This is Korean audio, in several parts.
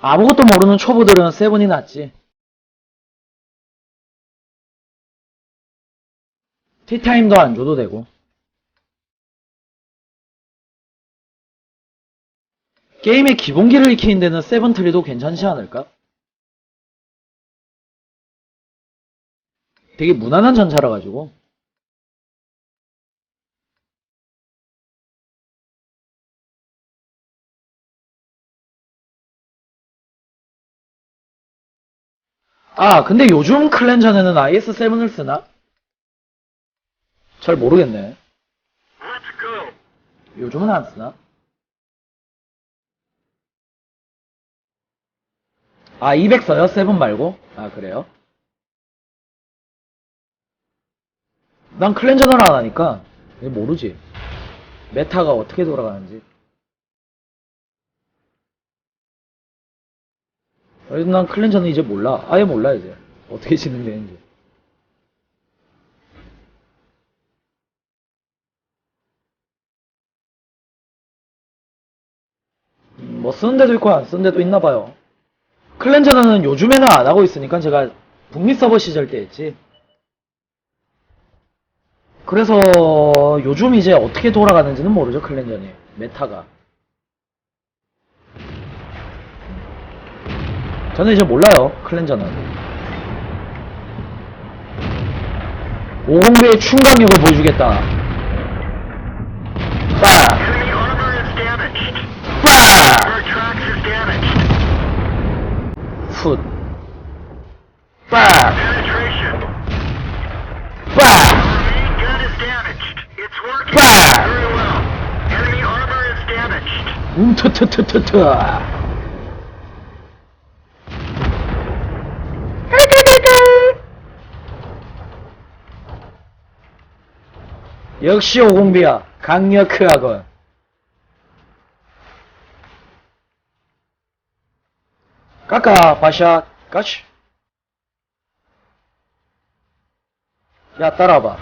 아무것도 모르는 초보들은 세븐이 낫지. 티타임도 안 줘도 되고. 게임의 기본기를 익히는 데는 세븐트리도 괜찮지 않을까? 되게 무난한 전차라 가지고. 아, 근데 요즘 클렌저는 IS7을 쓰나? 잘 모르겠네. 요즘은 안 쓰나? 아, 200 써요? 7 말고? 아, 그래요? 난 클렌저를 안 하니까 모르지. 메타가 어떻게 돌아가는지. 그래도 난 클렌저는 이제 몰라. 아예 몰라, 이제. 어떻게 진행되는지. 음, 뭐 쓰는 데도 있고 안 쓰는 데도 있나 봐요. 클렌저는 요즘에는 안 하고 있으니까 제가 북미 서버 시절 때 했지. 그래서 요즘 이제 어떻게 돌아가는지는 모르죠, 클렌저니. 메타가. 저는 이제 몰라요, 클렌저는. 50배의 충강력을 보여주겠다. is damaged. 훗. armor is damaged. 움트트트트트. 역시 오공비야 강력하군. 까까 바샷 까치. 야 따라와봐.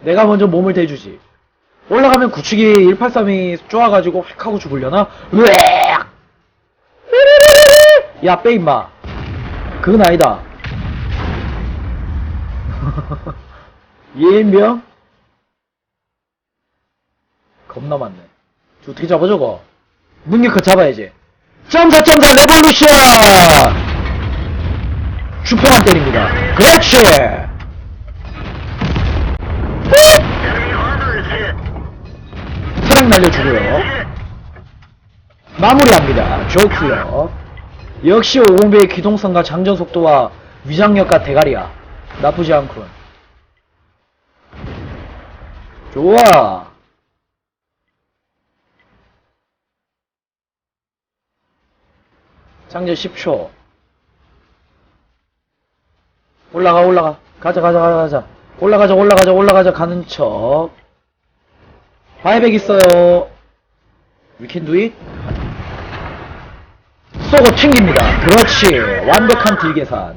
내가 먼저 몸을 대주지. 올라가면 구축이 183이 쪼아가지고 휙 하고 죽으려나? 으악! 야, 빼, 임마. 그건 아니다. 예인병? 겁나 많네. 저 어떻게 잡아, 저거? 능력컷 잡아야지. 점사, 점사, 레볼루션! 슈퍼만 때립니다. 그렇지! 마무리합니다. 좋고요. 역시 50배의 기동성과 장전 속도와 위장력과 대가리야. 나쁘지 않군. 좋아. 장전 10초. 올라가 올라가. 가자 가자 가자 가자. 올라가자 올라가자 올라가자 가는 척. 바이백 있어요. We can. 쏘고 튕깁니다. 그렇지. 완벽한 딜 계산.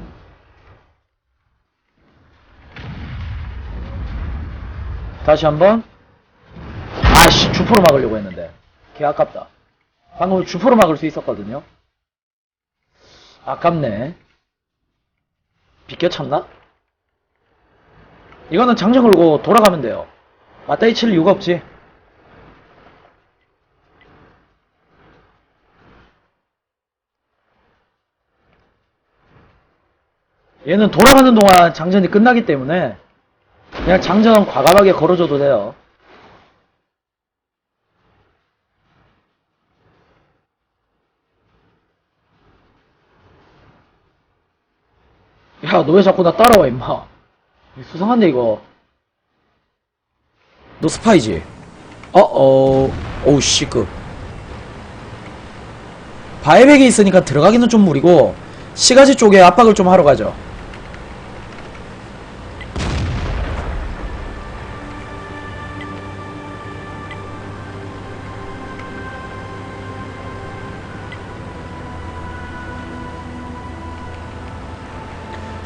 다시 한번. 아씨, 주포로 막으려고 했는데. 개 아깝다. 방금 주포로 막을 수 있었거든요. 아깝네. 비껴쳤나? 이거는 장전 걸고 돌아가면 돼요. 맞다이 칠 이유가 없지. 얘는 돌아가는 동안 장전이 끝나기 때문에 그냥 장전 과감하게 걸어줘도 돼요. 야, 너 왜 자꾸 나 따라와, 임마. 수상한데, 이거. 너 스파이지? 어어, 오우, 씨급. 바이백이 있으니까 들어가기는 좀 무리고, 시가지 쪽에 압박을 좀 하러 가죠.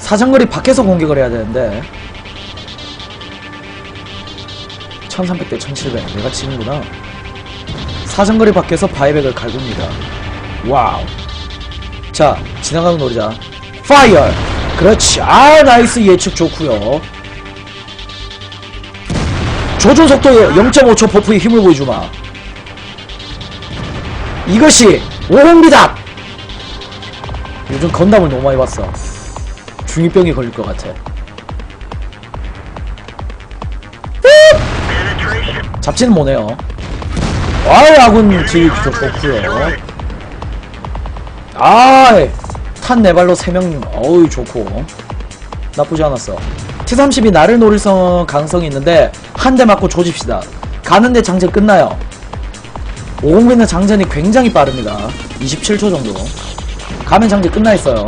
사정거리 밖에서 공격을 해야 되는데 1300대 1700 내가 치는구나. 사정거리 밖에서 바이백을 갈굽니다. 와우. 자 지나가는 노리자 파이어! 그렇지. 아 나이스. 예측 좋구요. 조준 속도 0.5초 버프의 힘을 보여주마. 이것이 오홍비다 요즘 건담을 너무 많이 봤어 중이병이 걸릴 것 같아. 잡지는 못해요. 아이 아군 딜 기도 좋구요. 아이 탄 네 발로 3명 어우 좋고. 나쁘지 않았어. T-30이 나를 노릴 성- 가능성이 있는데 한 대 맞고 조집시다. 가는데 장전 끝나요. 5공비는 장전이 굉장히 빠릅니다. 27초 정도. 가면 장전 끝나 있어요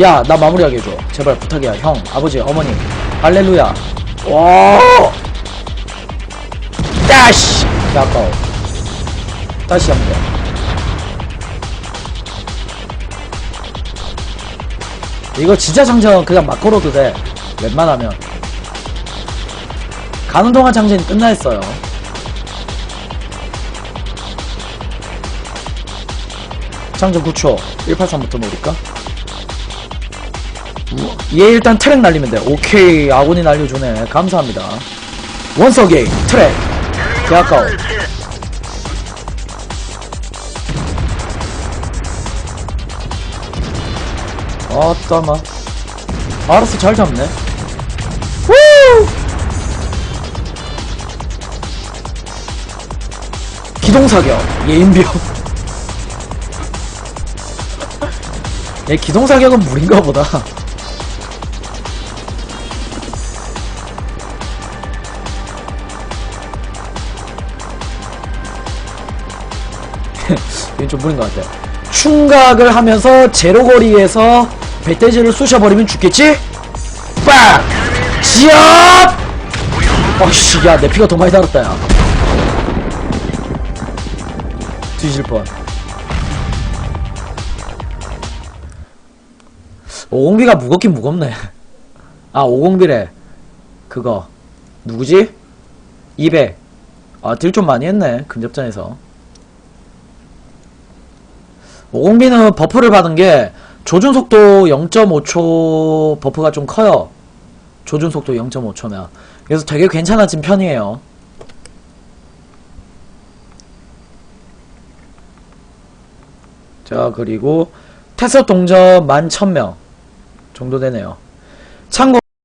야 나 마무리하게 해줘. 제발 부탁이야 형 아버지 어머님. 할렐루야. 와! 다시! 야 아까워. 다시 돼 이거 진짜 장전 그냥 막 걸어도 돼. 웬만하면. 가는 동안 장전이 끝나 있어요. 장전 9초. 183부터 노릴까? 얘 일단 트랙 날리면 돼. 오케이. 아군이 날려주네. 감사합니다. 원석이 트랙. Enemy 개 아까워 armor is hit. 아따마. 알았어 잘 잡네. 후! 기동사격. 예인병. 얘 기동사격은 물인가 보다 이건 좀 무린 것 같아. 충각을 하면서 제로 거리에서 배대지를 쑤셔버리면 죽겠지? 빡! 지압! 아씨, 야, 내 피가 더 많이 달았다, 야. 뒤질 뻔. 오공비가 무겁긴 무겁네. 아, 오공비래. 그거. 누구지? 200. 아, 딜 좀 많이 했네. 근접전에서. 오공비는 버프를 받은 게 조준 속도 0.5초 버프가 좀 커요. 조준 속도 0.5초면. 그래서 되게 괜찮아진 편이에요. 자, 그리고 태석 동전 11,000명 정도 되네요. 참고